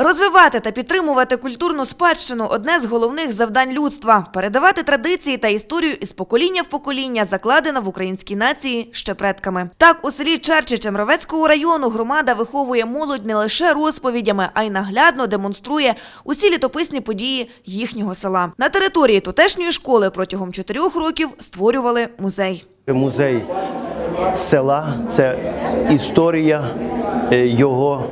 Розвивати та підтримувати культурну спадщину одне з головних завдань людства. Передавати традиції та історію із покоління в покоління закладено в українській нації ще предками. Так, у селі Черчі Чемровецького району громада виховує молодь не лише розповідями, а й наглядно демонструє усі літописні події їхнього села. На території тутешньої школи протягом чотирьох років створювали музей. Музей села це історія е, його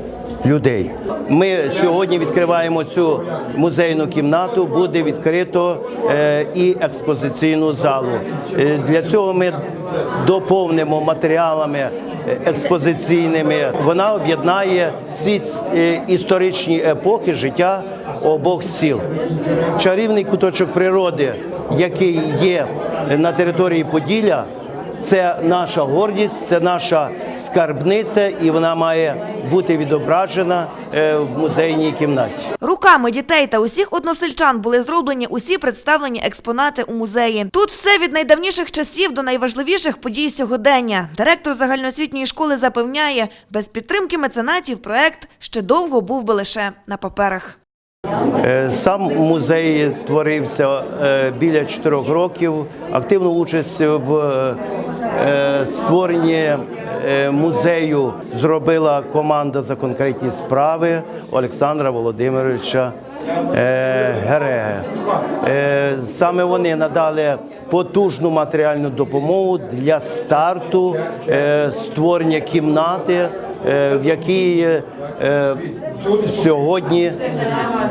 людей. Ми сьогодні відкриваємо цю музейну кімнату. Буде відкрито е, і експозиційну залу. Е, Для цього ми доповнимо матеріалами е, експозиційними. Вона об'єднає всі історичні епохи життя обох сіл. Чарівний куточок природи, який є на території Поділля. Це наша гордість, це наша скарбниця, і вона має бути відображена е, в музейній кімнаті. Руками дітей та усіх односельчан були зроблені усі представлені експонати у музеї. Тут все від найдавніших часів до найважливіших подій сьогодення. Директор загальноосвітньої школи запевняє, без підтримки меценатів проект ще довго був би лише на паперах. Е, Сам музей творився е, біля чотирьох років. Активну участь в е, створенні музею зробила команда за конкретні справи Олександра Володимировича Гереге. Е, Саме вони надали потужну матеріальну допомогу для старту створення кімнати, в якій е, сьогодні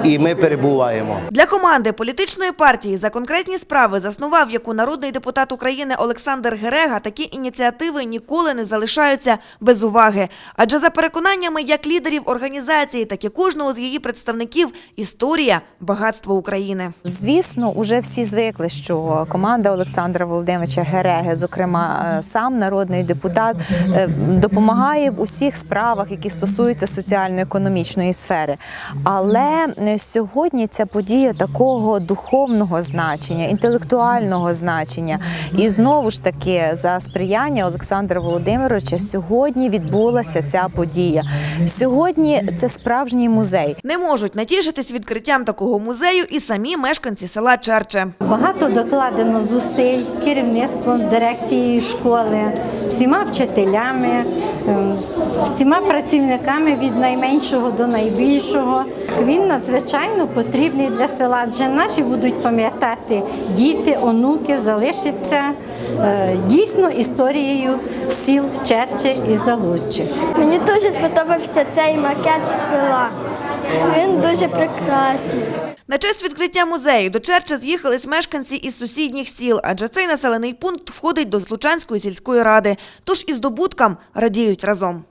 і ми перебуваємо. Для команди політичної партії за конкретні справи заснував яку народний депутат України Олександр Герега. Такі ініціативи ніколи не залишаються без уваги. Адже за переконаннями як лідерів організації, так і кожного з її представників історія багатство України. Звісно, уже всі звикли, що команда Олександра Володимировича Гереги, зокрема е, сам народний депутат, е, допомагає в усіх справах, які стосуються соціально-економічної сфери. Але е, сьогодні ця подія такого духовного значення, інтелектуального значення. І знову ж таки, за сприяння Олександра Володимировича, сьогодні відбулася ця подія. Сьогодні це справжній музей. Не можуть натішитись відкриттям такого музею і самі мешканці села Черче. Багато докладено зусиль керівництвом дирекцією школи, всіма вчителями, ем, всіма працівниками від найменшого до найбільшого. Він надзвичайно потрібний для села, адже наші будуть пам'ятати діти, онуки, залишиться е, дійсно історією сіл Черче і Залуччя. Мені дуже сподобався цей макет села. Він дуже прекрасний. На честь відкриття музею до Черча з'їхались мешканці із сусідніх сіл, адже цей населений пункт входить до Случанської сільської ради. Тож і здобуткам радіють разом.